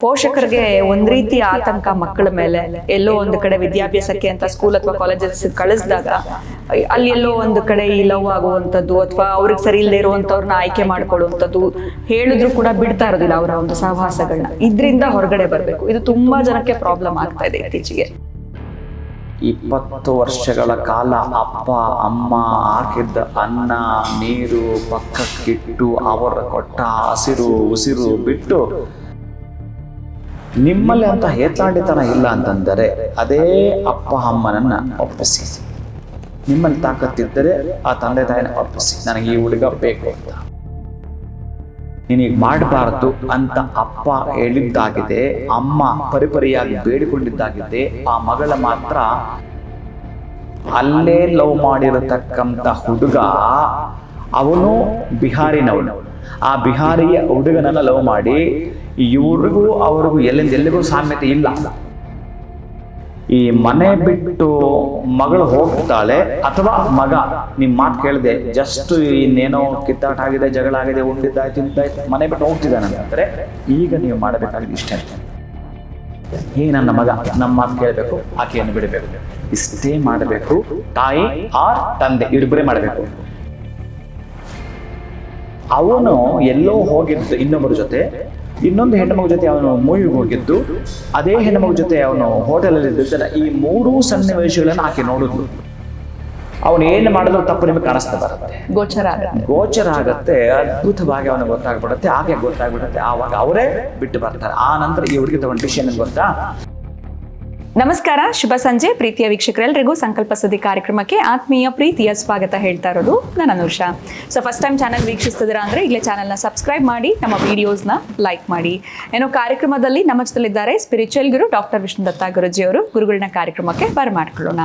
ಪೋಷಕರಿಗೆ ಒಂದ್ ರೀತಿ ಆತಂಕ ಮಕ್ಕಳ ಮೇಲೆ ಎಲ್ಲೋ ಒಂದು ಕಡೆ ವಿದ್ಯಾಭ್ಯಾಸಕ್ಕೆ ಅಂತ ಸ್ಕೂಲ್ ಅಥವಾ ಕಾಲೇಜಸ್ ಕಳಿಸಿದಾಗ ಅಲ್ಲಿ ಎಲ್ಲೋ ಒಂದು ಕಡೆ ಈ ಲವ್ ಆಗುವಂಥದ್ದು ಅಥವಾ ಅವ್ರಿಗೆ ಸರಿ ಇಲ್ಲದೆ ಇರುವಂತವ್ರನ್ನ ಆಯ್ಕೆ ಮಾಡ್ಕೊಳ್ಳುವಂಥದ್ದು ಹೇಳಿದ್ರು ಕೂಡ ಬಿಡ್ತಾ ಇರೋದಿಲ್ಲ ಅವರ ಒಂದು ಸಹವಾಸಗಳನ್ನ ಇದ್ರಿಂದ ಹೊರಗಡೆ ಬರಬೇಕು. ಇದು ತುಂಬಾ ಜನಕ್ಕೆ ಪ್ರಾಬ್ಲಮ್ ಆಗ್ತಾ ಇದೆ ಇತ್ತೀಚೆಗೆ. ಇಪ್ಪತ್ತು ವರ್ಷಗಳ ಕಾಲ ಅಪ್ಪ ಅಮ್ಮ ಹಾಕಿದ್ದ ಅನ್ನ ನೀರು ಪಕ್ಕಕ್ಕಿಟ್ಟು ಅವರ ಕೊಟ್ಟ ಹಸಿರು ಉಸಿರು ಬಿಟ್ಟು ನಿಮ್ಮಲ್ಲಿ ಅಂತ ಹೇತಾಂಡಿತನ ಇಲ್ಲ ಅಂತಂದರೆ ಅದೇ ಅಪ್ಪ ಅಮ್ಮನನ್ನ ಒಪ್ಪಿಸಿ. ನಿಮ್ಮಲ್ಲಿ ತಾಕತ್ತಿದ್ದರೆ ಆ ತಂದೆ ತಾಯಿನ ಒಪ್ಪಿಸಿ. ನನಗೆ ಈ ಹುಡುಗ ಬೇಕು ಅಂತ. ನೀನೀಗ ಮಾಡಬಾರ್ದು ಅಂತ ಅಪ್ಪ ಹೇಳಿದ್ದಾಗಿದೆ. ಅಮ್ಮ ಪರಿಪರಿಯಾಗಿ ಬೇಡಿಕೊಂಡಿದ್ದಾಗಿದೆ. ಆ ಮಗಳ ಮಾತ್ರ ಅಲ್ಲೇ ಲವ್ ಮಾಡಿರತಕ್ಕಂಥ ಹುಡುಗ ಅವನು ಬಿಹಾರಿನವನು. ಆ ಬಿಹಾರಿಯ ಹುಡುಗನನ್ನ ಲವ್ ಮಾಡಿ ಇವ್ರಿಗೂ ಅವ್ರಿಗೂ ಎಲ್ಲಿಂದ ಎಲ್ಲಿಗೂ ಸಾಮ್ಯತೆ ಇಲ್ಲ. ಈ ಮನೆ ಬಿಟ್ಟು ಮಗಳು ಹೋಗ್ತಾಳೆ ಅಥವಾ ಮಗ, ನಿಮ್ ಮಾತು ಕೇಳಿದೆ, ಜಸ್ಟ್ ಇನ್ನೇನೋ ಕಿತ್ತಾಟ ಆಗಿದೆ, ಜಗಳ ಆಗಿದೆ, ಉಂಡಿದ್ದಾಯ್ತು ತಿಂತಾಯ್ತು ಮನೆ ಬಿಟ್ಟು ಹೋಗ್ತಿದ್ದಾನೆ ಅಂತಂದ್ರೆ ಈಗ ನೀವು ಮಾಡಬೇಕಾಗಿದೆ ಇಷ್ಟೇ. ಈ ನನ್ನ ಮಗ ನಮ್ಮ ಮಾತು ಕೇಳಬೇಕು, ಆಕೆಯನ್ನು ಬಿಡಬೇಕು. ಇಷ್ಟೇ ಮಾಡಬೇಕು. ತಾಯಿ, ಆರ್ ತಂದೆ ಇವರಿಬ್ಬರೇ ಮಾಡಬೇಕು. ಅವನು ಎಲ್ಲೋ ಹೋಗಿದ್ದು ಇನ್ನೊಬ್ಬರ ಜೊತೆ. ಇನ್ನೊಂದು ಹೆಣ್ಣುಮಗು ಜೊತೆ ಅವನು ಮೂವಿಗೆ ಹೋಗಿದ್ದು ಅದೇ ಹೆಣ್ಣುಮಗು ಜೊತೆ ಅವನು ಹೋಟೆಲಲ್ಲಿ ಇದ್ದಿದ್ದಲ್ಲ ಈ ಮೂರೂ ಸನ್ನಿವೇಶಗಳನ್ನು ಆಕೆ ನೋಡಿದ್ಲು. ಅವನು ಏನು ಮಾಡಿದ್ರು ತಪ್ಪು ನಿಮಗೆ ಕಾಣಿಸ್ತಾ ಬರುತ್ತೆ. ಗೋಚರ ಗೋಚರ ಆಗತ್ತೆ ಅದ್ಭುತವಾಗಿ ಅವನಿಗೆ ಗೊತ್ತಾಗ್ಬಿಡುತ್ತೆ ಆಕೆ ಗೊತ್ತಾಗ್ಬಿಡುತ್ತೆ ಆವಾಗ ಅವರೇ ಬಿಟ್ಟು ಬರ್ತಾರೆ. ಆ ನಂತರ ಈ ಹುಡುಗಿ ತಗೊಂಡು ಡಿಶನ್ ಗೊತ್ತಾ? ನಮಸ್ಕಾರ ಶುಭ ಸಂಜೆ. ಪ್ರೀತಿಯ ವೀಕ್ಷಕರೆಲ್ಲರಿಗೂ ಸಂಕಲ್ಪ ಸುದ್ದಿ ಕಾರ್ಯಕ್ರಮಕ್ಕೆ ಆತ್ಮೀಯ ಪ್ರೀತಿಯ ಸ್ವಾಗತ ಹೇಳ್ತಾ ಇರೋದು ನಾನು Anusha. So first time channel ವೀಕ್ಷಿಸ್ತಿದ್ದೀರಾ ಅಂದರೆ ಈಗಲೇ ಚಾನಲ್ನ ಸಬ್ಸ್ಕ್ರೈಬ್ ಮಾಡಿ ನಮ್ಮ ವಿಡಿಯೋಸ್ನ ಲೈಕ್ ಮಾಡಿ. ಏನೋ ಕಾರ್ಯಕ್ರಮದಲ್ಲಿ ನಮ್ಮ ಜೊತೆಲಿದ್ದಾರೆ ಸ್ಪಿರಿಚುವಲ್ ಗುರು ಡಾಕ್ಟರ್ ವಿಷ್ಣು ದತ್ತ ಗುರುಜಿ ಅವರು ಗುರುಗಳನ್ನ ಕಾರ್ಯಕ್ರಮಕ್ಕೆ ಬರಮಾಡ್ಕೊಳ್ಳೋಣ.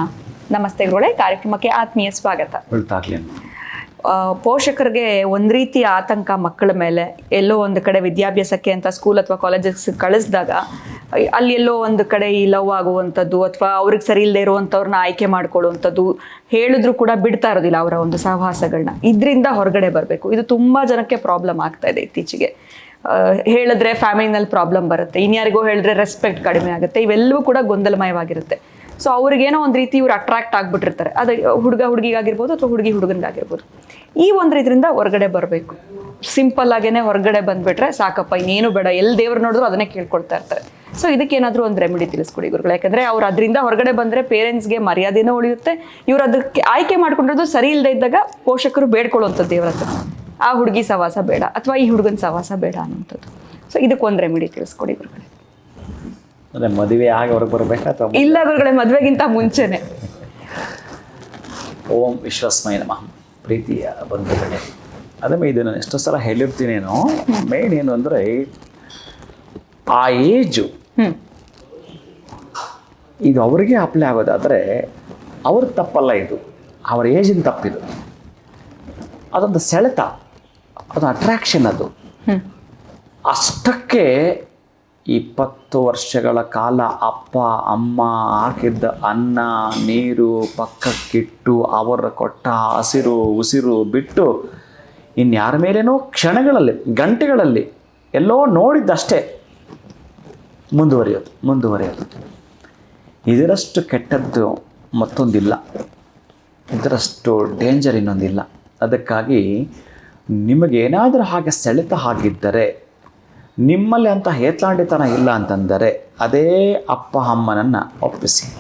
ನಮಸ್ತೆ ಗುರುಗಳೇ ಕಾರ್ಯಕ್ರಮಕ್ಕೆ ಆತ್ಮೀಯ ಸ್ವಾಗತ. ಪೋಷಕರಿಗೆ ಒಂದ್ ರೀತಿ ಆತಂಕ ಮಕ್ಕಳ ಮೇಲೆ ಎಲ್ಲೋ ಒಂದು ಕಡೆ ವಿದ್ಯಾಭ್ಯಾಸಕ್ಕೆ ಅಂತ ಸ್ಕೂಲ್ ಅಥವಾ ಕಾಲೇಜಸ್ ಕಳಿಸಿದಾಗ ಅಲ್ಲಿ ಎಲ್ಲೋ ಒಂದು ಕಡೆ ಈ ಲವ್ ಆಗುವಂಥದ್ದು ಅಥವಾ ಅವ್ರಿಗೆ ಸರಿ ಇಲ್ಲದೆ ಇರುವಂಥವ್ರನ್ನ ಆಯ್ಕೆ ಮಾಡ್ಕೊಳ್ಳುವಂಥದ್ದು ಹೇಳಿದ್ರು ಕೂಡ ಬಿಡ್ತಾ ಇರೋದಿಲ್ಲ ಅವರ ಒಂದು ಸಹವಾಸಗಳನ್ನ ಇದರಿಂದ ಹೊರಗಡೆ ಬರಬೇಕು. ಇದು ತುಂಬ ಜನಕ್ಕೆ ಪ್ರಾಬ್ಲಮ್ ಆಗ್ತಾ ಇದೆ ಇತ್ತೀಚೆಗೆ. ಹೇಳಿದ್ರೆ ಫ್ಯಾಮಿಲಿನಲ್ಲಿ ಪ್ರಾಬ್ಲಮ್ ಬರುತ್ತೆ. ಇನ್ಯಾರಿಗೂ ಹೇಳಿದ್ರೆ ರೆಸ್ಪೆಕ್ಟ್ ಕಡಿಮೆ ಆಗುತ್ತೆ. ಇವೆಲ್ಲವೂ ಕೂಡ ಗೊಂದಲಮಯವಾಗಿರುತ್ತೆ. ಸೊ ಅವ್ರಿಗೇನೋ ಒಂದು ರೀತಿ ಇವ್ರು ಅಟ್ರಾಕ್ಟ್ ಆಗಿಬಿಟ್ಟಿರ್ತಾರೆ. ಅದು, ಹುಡುಗ ಹುಡುಗಿಗಾಗಿರ್ಬೋದು ಅಥವಾ ಹುಡುಗಿ ಹುಡುಗನಿಗಾಗಿರ್ಬೋದು. ಈ ಒಂದು ಇದರಿಂದ ಹೊರಗಡೆ ಬರಬೇಕು. ಸಿಂಪಲ್ ಆಗೇನೆ ಹೊರಗಡೆ ಬಂದ್ಬಿಟ್ರೆ ಸಾಕಪ್ಪ, ಇನ್ನೇನು ಬೇಡ. ಎಲ್ಲಿ ದೇವ್ರು ನೋಡಿದ್ರು ಅದನ್ನೇ ಕೇಳ್ಕೊಳ್ತಾ ಇರ್ತಾರೆ. ಸೊ ಇದಕ್ಕೇನಾದರೂ ಒಂದು ರೆಮಿಡಿ ತಿಳಿಸ್ಕೊಡಿ ಗುರುಗಳು. ಯಾಕಂದ್ರೆ ಅವ್ರು ಅದರಿಂದ ಹೊರಗಡೆ ಬಂದರೆ ಪೇರೆಂಟ್ಸ್ಗೆ ಮರ್ಯಾದೆನೂ ಉಳಿಯುತ್ತೆ. ಇವ್ರು ಅದಕ್ಕೆ ಆಯ್ಕೆ ಮಾಡ್ಕೊಂಡಿರೋದು ಸರಿ ಇಲ್ಲದೆ ಇದ್ದಾಗ ಪೋಷಕರು ಬೇಡ್ಕೊಳ್ಳುವಂಥದ್ದು ದೇವ್ರ ಹತ್ರ. ಆ ಹುಡುಗಿ ಸವಾಸ ಬೇಡ ಅಥವಾ ಈ ಹುಡುಗನ ಸವಾಸ ಬೇಡ ಅನ್ನೋಂಥದ್ದು ಸೊ ಇದಕ್ಕೊಂದು ರೆಮಿಡಿ ತಿಳಿಸ್ಕೊಡಿ ಗುರುಗಳೇ. ಅಂದ್ರೆ ಮದುವೆ ಆಗಿ ಹೊರಗೆ ಬರಬೇಕಾ ಅಥವಾ ಇಲ್ಲ ಗುರುಗಳೇ ಮದುವೆಗಿಂತ ಮುಂಚೆನೆ. ಓಂ ವಿಶ್ವಸ್ಮಯ ನಮಃ. ಪ್ರೀತಿಯ ಬಂಧುಗಳೇ ಅದೇ ಇದು ನಾನು ಎಷ್ಟೋ ಸಲ ಹೇಳಿರ್ತೀನೇನೋ ಮೇನ್ ಏನು ಅಂದರೆ ಆ ಏಜು ಇದು ಅವರಿಗೆ ಅಪ್ಲೈ ಆಗೋದಾದರೆ ಅವ್ರ ತಪ್ಪಲ್ಲ ಇದು. ಅವರ ಏಜಿನ ತಪ್ಪಿದು. ಅದೊಂದು ಸೆಳೆತ. ಅದು ಅಟ್ರಾಕ್ಷನ್ ಅದು. ಅಷ್ಟಕ್ಕೆ ಇಪ್ಪತ್ತು ವರ್ಷಗಳ ಕಾಲ ಅಪ್ಪ ಅಮ್ಮ ಹಾಕಿದ್ದ ಅನ್ನ ನೀರು ಪಕ್ಕಕ್ಕಿಟ್ಟು ಅವರ ಕೊಟ್ಟ ಹಸಿರು ಉಸಿರು ಬಿಟ್ಟು ಇನ್ಯಾರ ಮೇಲೇನೋ ಕ್ಷಣಗಳಲ್ಲಿ ಗಂಟೆಗಳಲ್ಲಿ ಎಲ್ಲೋ ನೋಡಿದ್ದಷ್ಟೇ. ಮುಂದುವರಿಯೋದು ಮುಂದುವರಿಯೋದು. ಇದರಷ್ಟು ಕೆಟ್ಟದ್ದು ಮತ್ತೊಂದಿಲ್ಲ. ಇದರಷ್ಟು ಡೇಂಜರ್ ಇನ್ನೊಂದಿಲ್ಲ. ಅದಕ್ಕಾಗಿ ನಿಮಗೇನಾದರೂ ಹಾಗೆ ಸೆಳೆತ ಹಾಗಿದ್ದರೆ, ನಿಮ್ಮಲ್ಲಿ ಅಂತ ಹೇತಾಂಡಿತನ ಇಲ್ಲ ಅಂತಂದರೆ, ಅದೇ ಅಪ್ಪ ಅಮ್ಮನನ್ನು ಒಪ್ಪಿಸಿ.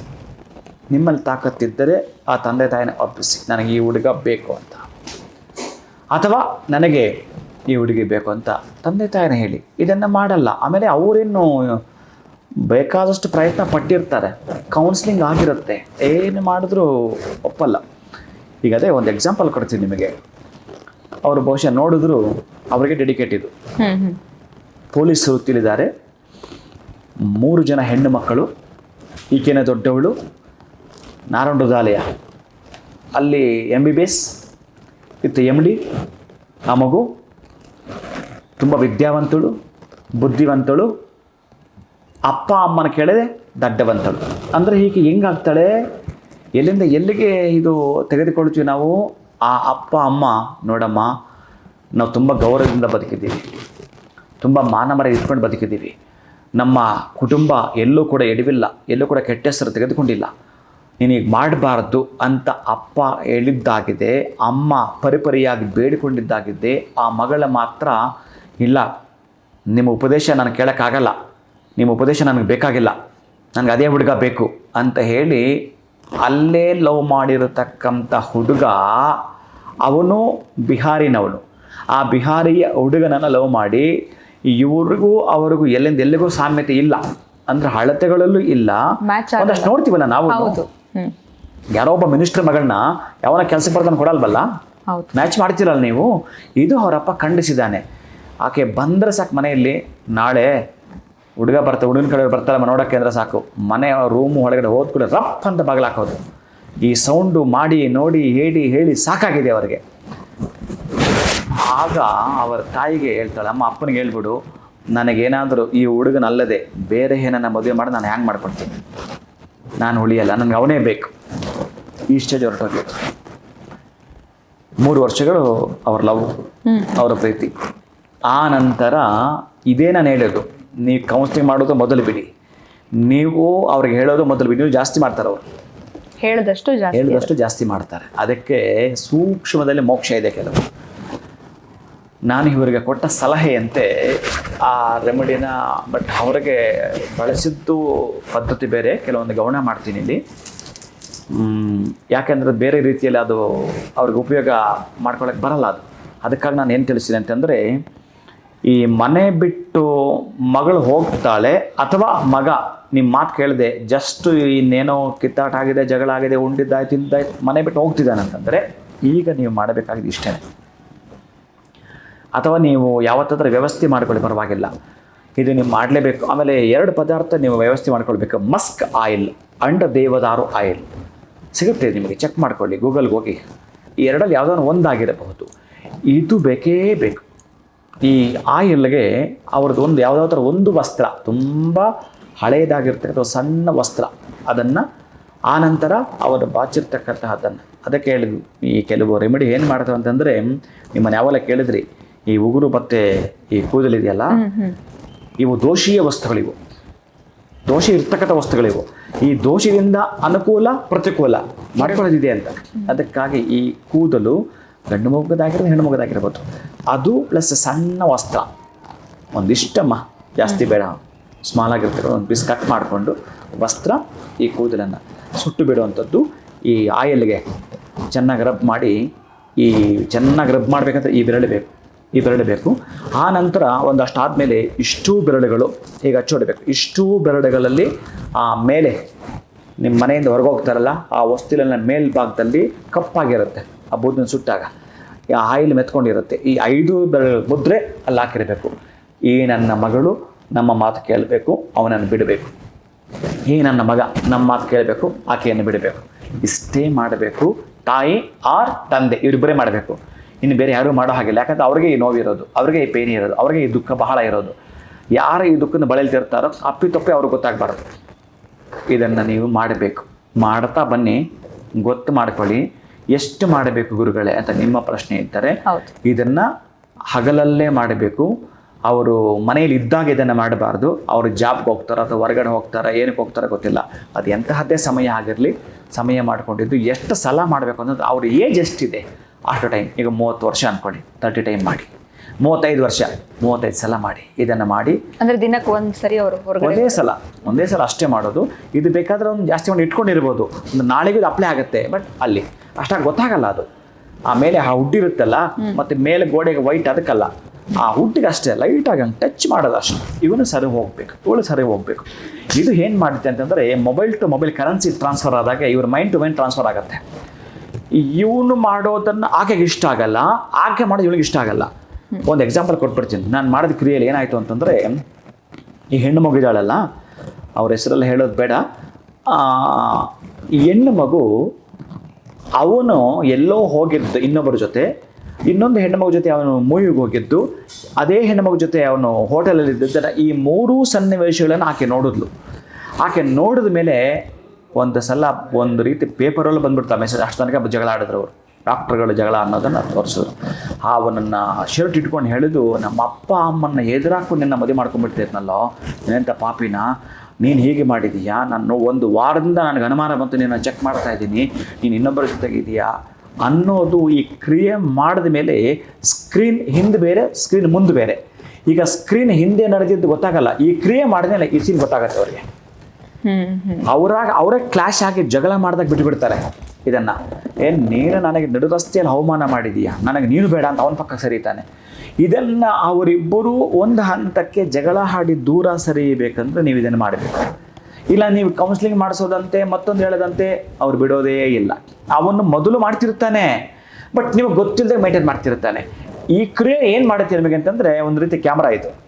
ನಿಮ್ಮಲ್ಲಿ ತಾಕತ್ತಿದ್ದರೆ ಆ ತಂದೆ ತಾಯಿನ ಒಪ್ಪಿಸಿ. ನನಗೆ ಈ ಹುಡುಗ ಬೇಕು ಅಂತ. ಅಥವಾ ನನಗೆ ಈ ಹುಡುಗಿ ಬೇಕು ಅಂತ ತಂದೆ ತಾಯಿನ ಹೇಳಿ. ಇದನ್ನು ಮಾಡಲ್ಲ. ಆಮೇಲೆ ಅವರೇನು ಬೇಕಾದಷ್ಟು ಪ್ರಯತ್ನ ಪಟ್ಟಿರ್ತಾರೆ. ಕೌನ್ಸ್ಲಿಂಗ್ ಆಗಿರುತ್ತೆ. ಏನು ಮಾಡಿದ್ರೂ ಒಪ್ಪಲ್ಲ. ಈಗ ಅದೇ ಒಂದು ಎಕ್ಸಾಂಪಲ್ ಕೊಡ್ತೀನಿ ನಿಮಗೆ. ಅವರು ಬಹುಶಃ ನೋಡಿದ್ರು ಅವರಿಗೆ ಡೆಡಿಕೇಟ್ ಇದು. ಪೊಲೀಸರು ತಿಳಿದಾರೆ. ಪೊಲೀಸ್ ವೃತ್ತಿಲಿದ್ದಾರೆ ಮೂರು ಜನ ಹೆಣ್ಣು ಮಕ್ಕಳು ಈಕೆನ ದೊಡ್ಡವಳು ನಾರಾಯಣದಾಲಯ ಅಲ್ಲಿ ಎಂ ಬಿ ಬಿ ಎಸ್ ಇತ್ತು ಎಂ ಡಿ ಆ ಮಗು ತುಂಬ ವಿದ್ಯಾವಂತಳು ಬುದ್ಧಿವಂತಳು ಅಪ್ಪ ಅಮ್ಮನ ಕೇಳಿದೆ ದಡ್ಡವಂತಳು. ಅಂದರೆ ಹೀಗೆ ಹೆಂಗಾಗ್ತಾಳೆ? ಎಲ್ಲಿಂದ ಎಲ್ಲಿಗೆ ಇದು ತೆಗೆದುಕೊಳ್ತೀವಿ ನಾವು? ಆ ಅಪ್ಪ ಅಮ್ಮ, ನೋಡಮ್ಮ, ನಾವು ತುಂಬ ಗೌರವದಿಂದ ಬದುಕಿದ್ದೀವಿ. ತುಂಬ ಮಾನಮರ ಇಟ್ಕೊಂಡು ಬದುಕಿದ್ದೀವಿ. ನಮ್ಮ ಕುಟುಂಬ ಎಲ್ಲೂ ಕೂಡ ಎಡವಿಲ್ಲ, ಎಲ್ಲೂ ಕೂಡ ಕೆಟ್ಟ ಹೆಸರು ತೆಗೆದುಕೊಂಡಿಲ್ಲ. ಈಗ ಮಾಡಬಾರ್ದು ಅಂತ ಅಪ್ಪ ಹೇಳಿದ್ದಾಗಿದೆ, ಅಮ್ಮ ಪರಿಪರಿಯಾಗಿ ಬೇಡಿಕೊಂಡಿದ್ದಾಗಿದೆ, ಆ ಮಗಳ ಮಾತ್ರ ಇಲ್ಲ. ನಿಮ್ಮ ಉಪದೇಶ ನಾನು ಕೇಳೋಕ್ಕಾಗಲ್ಲ. ನಿಮ್ಮ ಉಪದೇಶ ನನಗೆ ಬೇಕಾಗಿಲ್ಲ. ನನಗೆ ಅದೇ ಹುಡುಗ ಬೇಕು ಅಂತ ಹೇಳಿ ಅಲ್ಲೇ ಲವ್ ಮಾಡಿರತಕ್ಕಂಥ ಹುಡುಗ ಅವನು ಬಿಹಾರಿನವನು. ಆ ಬಿಹಾರಿಯ ಹುಡುಗನನ್ನು ಲವ್ ಮಾಡಿ ಇವ್ರಿಗೂ ಅವರಿಗೂ ಎಲ್ಲಿಂದ ಎಲ್ಲಿಗೂ ಸಾಮ್ಯತೆ ಇಲ್ಲ. ಅಂದ್ರೆ ಅಳತೆಗಳಲ್ಲೂ ಇಲ್ಲ. ಒಂದಷ್ಟು ನೋಡ್ತೀವಲ್ಲ ನಾವು? ಯಾರೋ ಒಬ್ಬ ಮಿನಿಸ್ಟರ್ ಮಗಳನ್ನ ಯಾವನ ಕೆಲಸ ಬರ್ತಾನೆ ಕೊಡಲ್ವಲ್ಲ? ಮ್ಯಾಚ್ ಮಾಡ್ತಿರಲ್ಲ ನೀವು? ಇದು ಅವರಪ್ಪ ಖಂಡಿಸಿದ್ದಾನೆ. ಆಕೆ ಬಂದರೆ ಸಾಕು ಮನೆಯಲ್ಲಿ ನಾಳೆ ಹುಡುಗ ಬರ್ತಾ ಹುಡುಗನ ಕಡೆ ಬರ್ತಾರೆ ನೋಡೋಕ್ಕೆ ಅಂದ್ರೆ ಸಾಕು. ಮನೆ ರೂಮು ಒಳಗಡೆ ಹೋದ ಕೂಡ ರಪ್ ಅಂತ ಬಾಗಿಲಾಕೋದು ಈ ಸೌಂಡು ಮಾಡಿ ನೋಡಿ ಹೇಳಿ ಹೇಳಿ ಸಾಕಾಗಿದೆ ಅವರಿಗೆ. ಆಗ ಅವರ ತಾಯಿಗೆ ಹೇಳ್ತಾಳೆ ಅಮ್ಮ ಅಪ್ಪನಿಗೆ ಹೇಳ್ಬಿಡು ನನಗೇನಾದರೂ ಈ ಹುಡುಗನಲ್ಲದೆ ಬೇರೆ ಏನನ್ನ ಮದುವೆ ಮಾಡಿ ನಾನು ಹ್ಯಾಂಗ್ ಮಾಡ್ಕೊಡ್ತೀನಿ. ನಾನು ಉಳಿಯಲ್ಲ ನನಗೆ ಅವನೇ ಬೇಕು. ಈ ಸ್ಟೇಜ್ ಹೊರಟೋಗಿ ಮೂರು ವರ್ಷಗಳು ಅವ್ರ ಲವ್ ಅವರ ಪ್ರೀತಿ. ಆ ನಂತರ ಇದೇ ನಾನು ಹೇಳೋದು. ನೀವು ಕೌನ್ಸಿಲಿಂಗ್ ಮಾಡೋದು ಮೊದಲು ಬಿಡಿ. ನೀವು ಅವ್ರಿಗೆ ಹೇಳೋದು ಮೊದಲು ಬಿಡಿ. ನೀವು ಜಾಸ್ತಿ ಮಾಡ್ತಾರೆ ಅವರು. ಹೇಳಿದಷ್ಟು ಜಾಸ್ತಿ ಹೇಳಿದಷ್ಟು ಜಾಸ್ತಿ ಮಾಡ್ತಾರೆ. ಅದಕ್ಕೆ ಸೂಕ್ಷ್ಮದಲ್ಲಿ ಮೋಕ್ಷ ಇದೆ ಕೆಲವು. ನಾನು ಇವರಿಗೆ ಕೊಟ್ಟ ಸಲಹೆಯಂತೆ ಆ ರೆಮಿಡಿನ ಬಟ್ ಅವರಿಗೆ ಬಳಸಿದ್ದು ಪದ್ಧತಿ ಬೇರೆ. ಕೆಲವೊಂದು ಗಮನ ಮಾಡ್ತೀನಿ ಇಲ್ಲಿ. ಯಾಕೆಂದ್ರೆ ಬೇರೆ ರೀತಿಯಲ್ಲಿ ಅದು ಅವ್ರಿಗೆ ಉಪಯೋಗ ಮಾಡ್ಕೊಳಕ್ಕೆ ಬರಲ್ಲ ಅದು. ಅದಕ್ಕಾಗಿ ನಾನು ಏನು ತಿಳಿಸಿದೆ ಅಂತಂದರೆ ಈ ಮನೆ ಬಿಟ್ಟು ಮಗಳು ಹೋಗ್ತಾಳೆ ಅಥವಾ ಮಗ ನಿಮ್ಮ ಮಾತು ಕೇಳಿದೆ, ಜಸ್ಟ್ ಇನ್ನೇನೋ ಕಿತ್ತಾಟ ಆಗಿದೆ, ಜಗಳ ಆಗಿದೆ, ಉಂಡಿದ್ದಾಯ್ತು ತಿಂದಾಯ್ತು ಮನೆ ಬಿಟ್ಟು ಹೋಗ್ತಿದ್ದಾನೆ ಅಂತಂದರೆ ಈಗ ನೀವು ಮಾಡಬೇಕಾಗಿದೆ ಇಷ್ಟೇ ಅಥವಾ ನೀವು ಯಾವತ್ತಾದ್ರೂ ವ್ಯವಸ್ಥೆ ಮಾಡ್ಕೊಳ್ಳಿ, ಪರವಾಗಿಲ್ಲ. ಇದು ನೀವು ಮಾಡಲೇಬೇಕು. ಆಮೇಲೆ ಎರಡು ಪದಾರ್ಥ ನೀವು ವ್ಯವಸ್ಥೆ ಮಾಡ್ಕೊಳ್ಬೇಕು. ಮಸ್ಕ್ ಆಯಿಲ್ ಅಂಡ್ ದೇವದಾರು ಆಯಿಲ್. ಸಿಗುತ್ತೆ, ನಿಮಗೆ ಚೆಕ್ ಮಾಡ್ಕೊಳ್ಳಿ, ಗೂಗಲ್ಗೆ ಹೋಗಿ. ಈ ಎರಡಲ್ಲಿ ಯಾವುದೋ ಒಂದಾಗಿರಬಹುದು. ಇದು ಬೇಕೇ ಬೇಕು. ಈ ಆಯಿಲ್ಗೆ ಅವ್ರದ್ದು ಒಂದು ಯಾವುದಾದ್ರೂ ಒಂದು ವಸ್ತ್ರ ತುಂಬ ಹಳೆಯದಾಗಿರ್ತಕ್ಕಂಥ ಸಣ್ಣ ವಸ್ತ್ರ. ಅದನ್ನು ಆನಂತರ ಅವರು ಬಾಚಿರ್ತಕ್ಕಂತಹದ್ದನ್ನು. ಅದಕ್ಕೆ ಹೇಳಿದ್ವಿ ಈ ಕೆಲವು ರೆಮಿಡಿ ಏನು ಮಾಡ್ತಾವೆ ಅಂತಂದರೆ ನಿಮ್ಮನ್ನು ಯಾವೆಲ್ಲ ಕೇಳಿದ್ರಿ ಈ ಉಗುರು ಮತ್ತು ಈ ಕೂದಲಿದೆಯಲ್ಲ ಇವು ದೋಷೀಯ ವಸ್ತುಗಳಿವು ದೋಷ ಇರ್ತಕ್ಕಂಥ ವಸ್ತುಗಳಿವು ಈ ದೋಷದಿಂದ ಅನುಕೂಲ ಪ್ರತಿಕೂಲ ಮಾಡ್ಕೊಳ್ಳೋದಿದೆ ಅಂತ. ಅದಕ್ಕಾಗಿ ಈ ಕೂದಲು ಗಂಡು ಮಗುದಾಗಿರೋದು ಹೆಣ್ಣು ಮಗುದಾಗಿರ್ಬೋದು ಅದು ಪ್ಲಸ್ ಸಣ್ಣ ವಸ್ತ್ರ. ಒಂದಿಷ್ಟಮ್ಮ ಜಾಸ್ತಿ ಬೇಡ. ಸ್ಮಾಲ್ ಆಗಿರ್ತಾರೆ ಒಂದು ಪೀಸ್ ಕಟ್ ಮಾಡಿಕೊಂಡು ವಸ್ತ್ರ ಈ ಕೂದಲನ್ನು ಸುಟ್ಟು ಬಿಡುವಂಥದ್ದು ಈ ಆಯಲ್ಗೆ ಚೆನ್ನಾಗಿ ರಬ್ ಮಾಡಿ, ಈ ಚೆನ್ನಾಗಿ ರಬ್ ಮಾಡಬೇಕಂತ ಈ ಬೆರಳು ಬೇಕು, ಈ ಬೆರಳು ಬೇಕು. ಆ ನಂತರ ಒಂದಷ್ಟು ಆದಮೇಲೆ ಇಷ್ಟೂ ಬೆರಳುಗಳು ಈಗ ಹಚ್ಚೋಡಬೇಕು ಇಷ್ಟೂ ಬೆರಳುಗಳಲ್ಲಿ ಆ ಮೇಲೆ ನಿಮ್ಮ ಮನೆಯಿಂದ ಹೊರಗೆ ಹೋಗ್ತಾರಲ್ಲ, ಆ ವಸ್ತುಲನ್ನ ಮೇಲ್ಭಾಗದಲ್ಲಿ ಕಪ್ಪಾಗಿರುತ್ತೆ. ಆ ಬೂದಿನ ಸುಟ್ಟಾಗ. ಆಯಿಲ್ ಮೆತ್ಕೊಂಡಿರುತ್ತೆ. ಈ ಐದು ಮುದ್ರೆ ಅಲ್ಲಿ ಹಾಕಿರಬೇಕು. ಈ ನನ್ನ ಮಗಳು ನಮ್ಮ ಮಾತು ಕೇಳಬೇಕು, ಅವನನ್ನು ಬಿಡಬೇಕು. ಈ ನನ್ನ ಮಗ ನಮ್ಮ ಮಾತು ಕೇಳಬೇಕು, ಆಕೆಯನ್ನು ಬಿಡಬೇಕು. ಇಷ್ಟೇ ಮಾಡಬೇಕು. ತಾಯಿ ಆರ್ ತಂದೆ, ಇವರಿಬ್ಬರೇ ಮಾಡಬೇಕು. ಇನ್ನು ಬೇರೆ ಯಾರೂ ಮಾಡೋ ಹಾಗಿಲ್ಲ. ಯಾಕಂದ್ರೆ ಅವ್ರಿಗೆ ಈ ನೋವಿರೋದು ಅವ್ರಿಗೆ ಈ ಪೇನ್ ಇರೋದು, ಅವ್ರಿಗೆ ಈ ದುಃಖ ಬಹಳ ಇರೋದು. ಯಾರು ಈ ದುಃಖನ ಬಳಲ್ತಿರ್ತಾರೋ ಅಪ್ಪಿ ತಪ್ಪಿ ಅವ್ರಿಗೆ ಗೊತ್ತಾಗಬಾರ್ದು. ಇದನ್ನು ನೀವು ಮಾಡಬೇಕು. ಮಾಡ್ತಾ ಬನ್ನಿ, ಗೊತ್ತು ಮಾಡ್ಕೊಳ್ಳಿ. ಎಷ್ಟು ಮಾಡಬೇಕು ಗುರುಗಳೇ ಅಂತ ನಿಮ್ಮ ಪ್ರಶ್ನೆ ಇದ್ದರೆ ಇದನ್ನ ಹಗಲಲ್ಲೇ ಮಾಡಬೇಕು. ಅವರು ಮನೆಯಲ್ಲಿ ಇದ್ದಾಗ ಇದನ್ನು ಮಾಡಬಾರ್ದು. ಅವರು ಜಾಬ್ಗೆ ಹೋಗ್ತಾರಾ ಅಥವಾ ಹೊರಗಡೆ ಹೋಗ್ತಾರಾ ಏನಕ್ಕೆ ಹೋಗ್ತಾರೋ ಗೊತ್ತಿಲ್ಲ. ಅದು ಎಂತಹದ್ದೇ ಸಮಯ ಆಗಿರಲಿ ಸಮಯ ಮಾಡಿಕೊಂಡಿದ್ದು ಎಷ್ಟು ಸಲ ಮಾಡಬೇಕು ಅನ್ನೋದು ಅವ್ರ ಏಜ್ ಎಷ್ಟಿದೆ? ಅಷ್ಟು ಟೈಮ್ ಈಗ ಮೂವತ್ತು ವರ್ಷ ಅನ್ಕೊಳ್ಳಿ ತರ್ಟಿ ಟೈಮ್ ಮಾಡಿ. ಮೂವತ್ತೈದು ವರ್ಷ ಮೂವತ್ತೈದು ಸಲ ಮಾಡಿ ಇದನ್ನು ಮಾಡಿ. ಅಂದರೆ ದಿನಕ್ಕೆ ಒಂದು ಸರಿ ಅವರು ಹೊರಗಡೆ ಒಂದೇ ಸಲ ಒಂದೇ ಸಲ ಅಷ್ಟೇ ಮಾಡೋದು. ಇದು ಬೇಕಾದ್ರೆ ಒಂದು ಜಾಸ್ತಿ ಒಂದು ಇಟ್ಕೊಂಡಿರ್ಬೋದು. ಒಂದು ನಾಳೆಗೂ ಇದು ಅಪ್ಲೈ ಆಗುತ್ತೆ ಬಟ್ ಅಲ್ಲಿ. ಅಷ್ಟಾಗಿ ಗೊತ್ತಾಗಲ್ಲ ಅದು. ಆ ಮೇಲೆ ಆ ಹುಡ್ಡಿರುತ್ತಲ್ಲ ಮತ್ತೆ ಮೇಲೆ ಗೋಡೆಗೆ ವೈಟ್ ಅದಕ್ಕಲ್ಲ. ಆ ಹುಡ್ಡಿಗೆ ಅಷ್ಟೇ ಲೈಟಾಗಿ ಹಂಗೆ ಟಚ್ ಮಾಡೋದು ಅಷ್ಟು. ಇವನು ಸರಿ ಹೋಗ್ಬೇಕು ಇವಳು ಸರಿ ಹೋಗ್ಬೇಕು. ಇದು ಏನು ಮಾಡುತ್ತೆ ಅಂತಂದರೆ mobile to mobile currency transfer ಆದಾಗ ಇವ್ರ ಮೈಂಡ್ ಟು ಮೈಂಡ್ ಟ್ರಾನ್ಸ್ಫರ್ ಆಗುತ್ತೆ. ಇವನು ಮಾಡೋದನ್ನು ಆಕೆಗೆ ಇಷ್ಟ ಆಗಲ್ಲ ಆಕೆ ಮಾಡೋದು ಇವಳಿಗೆ ಇಷ್ಟ ಆಗಲ್ಲ. ಒಂದು ಎಕ್ಸಾಂಪಲ್ ಕೊಟ್ಬಿಡ್ತೀನಿ. ನಾನು ಮಾಡಿದ ಕ್ರಿಯೆಯಲ್ಲಿ ಏನಾಯಿತು ಅಂತಂದರೆ ಈ ಹೆಣ್ಣು ಮಗು ಇದ್ದಾಳಲ್ಲ ಅವ್ರ ಹೆಸರೆಲ್ಲ ಹೇಳೋದು ಬೇಡ. ಆ, ಈ ಹೆಣ್ಣು ಮಗು ಅವನು ಎಲ್ಲೋ ಹೋಗಿದ್ದು ಇನ್ನೊಬ್ಬರ ಜೊತೆ. ಇನ್ನೊಂದು ಹೆಣ್ಣುಮಗು ಜೊತೆ ಅವನು ಮೂವಿಗೆ ಹೋಗಿದ್ದು. ಅದೇ ಹೆಣ್ಣುಮಗು ಜೊತೆ ಅವನು ಹೋಟೆಲಲ್ಲಿ ಇದ್ದಿದ್ದರೆ ಈ ಮೂರೂ ಸನ್ನಿವೇಶಗಳನ್ನು ಆಕೆ ನೋಡಿದ್ಲು. ಆಕೆ ನೋಡಿದ ಮೇಲೆ ಒಂದು ಸಲ ಒಂದು ರೀತಿ ಪೇಪರಲ್ಲಿ ಬಂದ್ಬಿಡ್ತಾ ಮೆಸೇಜ್ ಅಷ್ಟು ತನಕ ಜಗಳ ಆಡಿದ್ರು ಅವರು. ಡಾಕ್ಟರ್ಗಳು ಜಗಳ ಅನ್ನೋದನ್ನು ತೋರಿಸಿದ್ರು. ಅವನನ್ನು ಶರ್ಟ್ ಇಟ್ಕೊಂಡು ಹೇಳಿದು ನಮ್ಮ ಅಪ್ಪ ಅಮ್ಮನ್ನ ಎದುರಾಕು ನಿನ್ನ ಮದುವೆ ಮಾಡ್ಕೊಂಡ್ಬಿಡ್ತಿದ್ನಲ್ಲೋ ಏನಂತ ಪಾಪಿನ. ನೀನು ಹೀಗೆ ಮಾಡಿದೀಯಾ? ನಾನು ಒಂದು ವಾರದಿಂದ ನನಗೆ ಅನುಮಾನ ಬಂತು, ನೀನು ಚೆಕ್ ಮಾಡ್ತಾ ಇದ್ದೀನಿ. ನೀನು ಇನ್ನೊಬ್ಬರ ಜೊತೆಗಿದೆಯಾ ಅನ್ನೋದು ಈ ಕ್ರಿಯೆ ಮಾಡಿದ ಮೇಲೆ ಸ್ಕ್ರೀನ್ ಹಿಂದೆ ಬೇರೆ ಸ್ಕ್ರೀನ್ ಮುಂದೆ ಬೇರೆ. ಈಗ ಸ್ಕ್ರೀನ್ ಹಿಂದೆ ನಡೆದಿದ್ದು ಗೊತ್ತಾಗಲ್ಲ. ಈ ಕ್ರಿಯೆ ಮಾಡಿದ್ಮೇಲೆ ಈ ಸೀನ್ ಗೊತ್ತಾಗತ್ತೆ ಅವರಿಗೆ. ಅವರಾಗ ಅವರೇ ಕ್ಲಾಶ್ ಆಗಿ ಜಗಳ ಮಾಡಿದಾಗ ಬಿಟ್ಬಿಡ್ತಾರೆ ಇದನ್ನ. ಏನ್ ನೀನು ನನಗೆ ನಡು ರಸ್ತೆಯಲ್ಲಿ ಅವಮಾನ ಮಾಡಿದೀಯಾ? ನನಗೆ ನೀನು ಬೇಡ ಅಂತ ಅವನ ಪಕ್ಕ ಸರಿತಾನೆ. ಇದನ್ನ ಅವರಿಬ್ಬರು ಒಂದು ಹಂತಕ್ಕೆ ಜಗಳ ಹಾಡಿ ದೂರ ಸರಿಯಬೇಕಂದ್ರೆ ನೀವು ಇದನ್ನು ಮಾಡಬೇಕು. ಇಲ್ಲ ನೀವು ಕೌನ್ಸಿಲಿಂಗ್ ಮಾಡಿಸೋದಂತೆ, ಮತ್ತೊಂದು ಹೇಳದಂತೆ ಅವ್ರು ಬಿಡೋದೇ ಇಲ್ಲ. ಅವನು ಮೊದಲು ಮಾಡ್ತಿರ್ತಾನೆ ಬಟ್ ನಿಮಗೆ ಗೊತ್ತಿಲ್ಲದೆ ಮೇಂಟೈನ್ ಮಾಡ್ತಿರ್ತಾನೆ. ಈ ಕ್ರಿಯೆ ಏನು ಮಾಡುತ್ತೆ ನಿಮಗೆ ಅಂತಂದ್ರೆ, ಒಂದು ರೀತಿ ಕ್ಯಾಮ್ರಾ ಇದು.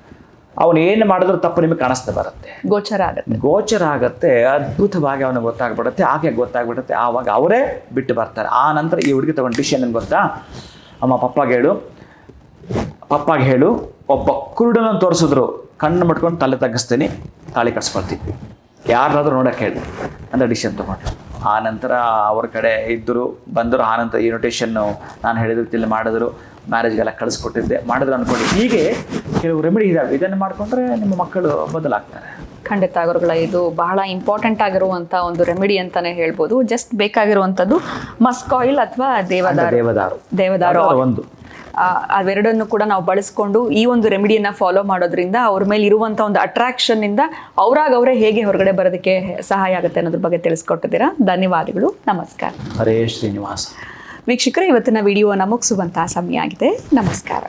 ಅವನು ಏನು ಮಾಡಿದ್ರು ತಪ್ಪು ನಿಮಗೆ ಕಾಣಿಸ್ತಾ ಬರುತ್ತೆ. ಗೋಚರ ಆಗುತ್ತೆ. ಗೋಚರ ಆಗುತ್ತೆ ಅದ್ಭುತವಾಗಿ ಅವನಿಗೆ ಗೊತ್ತಾಗ್ಬಿಡುತ್ತೆ ಆಕೆ ಗೊತ್ತಾಗ್ಬಿಡುತ್ತೆ ಆವಾಗ ಅವರೇ ಬಿಟ್ಟು ಬರ್ತಾರೆ. ಆ ನಂತರ ಈ ಹುಡುಗಿ ತಗೊಂಡು ಡಿಶನ್ ಏನು ಗೊತ್ತಾ? ಅಮ್ಮ ಪಪ್ಪಾಗೆ ಹೇಳು. ಪಪ್ಪಾಗೆ ಹೇಳು ಒಬ್ಬ ಕುರುಡನನ್ನು ತೋರಿಸಿದ್ರು. ಕಣ್ಣು ಮುಟ್ಕೊಂಡು ತಲೆ ತಗ್ಗಿಸ್ತೀನಿ ತಾಳಿ ಕಟ್ಸ್ಕೊಳ್ತೀನಿ. ಯಾರಾದರೂ ನೋಡಕ್ಕೆ ಹೇಳಿ. ಅಂತ ಡಿಸಿಷನ್ ತೊಗೊಂಡು. ಆ ನಂತರ ಅವ್ರ ಕಡೆ ಇದ್ದರು ಬಂದರು. ಆ ನಂತರ ಇನ್ವಿಟೇಷನ್ನು ನಾನು ಹೇಳಿದ ರೀತಿಯಲ್ಲಿ ಮಾಡಿದ್ರು. ಮ್ಯಾರೇಜ್ಗೆಲ್ಲ ಕಳಿಸ್ಕೊಟ್ಟಿದ್ದೆ. ಮಾಡಿದ್ರು ಅನ್ಕೊಂಡು ಹೀಗೆ ಕೆಲವು ರೆಮಿಡಿ ಇದಾವೆ. ಇದನ್ನು ಮಾಡಿಕೊಂಡ್ರೆ ನಿಮ್ಮ ಮಕ್ಕಳು ಬದಲಾಗ್ತಾರೆ. ಖಂಡಿತ ಗುರುಗಳ ಇದು ಬಹಳ ಇಂಪಾರ್ಟೆಂಟ್ ಆಗಿರುವಂತ ಒಂದು ರೆಮಿಡಿ ಅಂತಾನೆ ಹೇಳ್ಬೋದು. ಜಸ್ಟ್ ಬೇಕಾಗಿರುವಂತದ್ದು ಮಸ್ಕ್ ಆಯಿಲ್ ಅಥವಾ ದೇವದಾರು. ದೇವದಾರು. ದೇವದಾರು ಒಂದು. ಅವೆರಡನ್ನು ಕೂಡ ನಾವು ಬಳಸ್ಕೊಂಡು ಈ ಒಂದು ರೆಮಿಡಿಯನ್ನ ಫಾಲೋ ಮಾಡೋದ್ರಿಂದ ಅವ್ರ ಮೇಲೆ ಇರುವಂಥ ಒಂದು ಅಟ್ರಾಕ್ಷನ್ ಇಂದ ಅವ್ರಾಗ ಅವರೇ ಹೇಗೆ ಹೊರಗಡೆ ಬರೋದಕ್ಕೆ ಸಹಾಯ ಆಗುತ್ತೆ ಅನ್ನೋದ್ರ ಬಗ್ಗೆ ತಿಳಿಸ್ಕೊಟ್ಟಿದ್ದೀರಾ. ಧನ್ಯವಾದಗಳು. ನಮಸ್ಕಾರ. ಹರೇ ಶ್ರೀನಿವಾಸ. ವೀಕ್ಷಕರೇ ಇವತ್ತಿನ ವಿಡಿಯೋನ ಮುಗಿಸುವಂತಹ ಸಮಯ ಆಗಿದೆ. ನಮಸ್ಕಾರ.